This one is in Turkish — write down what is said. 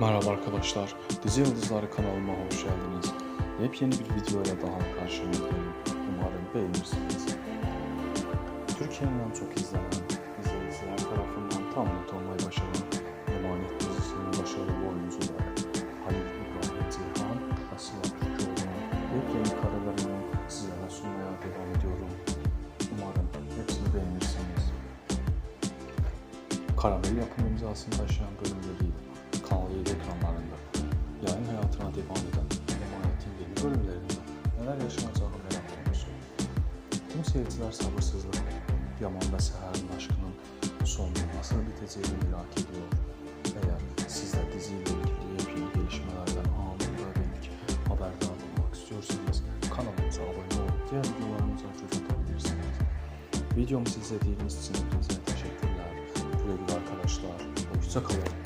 Merhaba arkadaşlar, Dizi Yıldızları kanalıma hoş geldiniz. Yepyeni bir video ile daha karşınızdayım. Umarım beğenirsiniz. Türkiye'nin en çok izlenen izleyiciler tarafından tam not olmayı başaran Emanet dizisinin başarılı oyuncuları Halil İbrahim Ceyhan ve Sıla yepyeni karelerini sizlere sunmaya devam ediyorum. Umarım hepsini beğenirsiniz. Karamel yapım imzasını taşıyan bölümleriyle Kanal 7 ekranlarında yayın hayatına devam eden Emanet'in yeni bölümlerinde neler yaşanacağı merak konusu. Tüm seyirciler sabırsızlıkla Yaman ve Seher'in aşkının sonu nasıl biteceğini merak ediyor. Eğer siz de diziyle ilgili yepyeni gelişmelerden anında belki haberdar olmak istiyorsanız kanalımıza abone olup diğer videolarımıza göz atabilirsiniz. Videomuzu izlediğiniz için hepinize teşekkürler. Güle güle arkadaşlar. Hoşçakalın.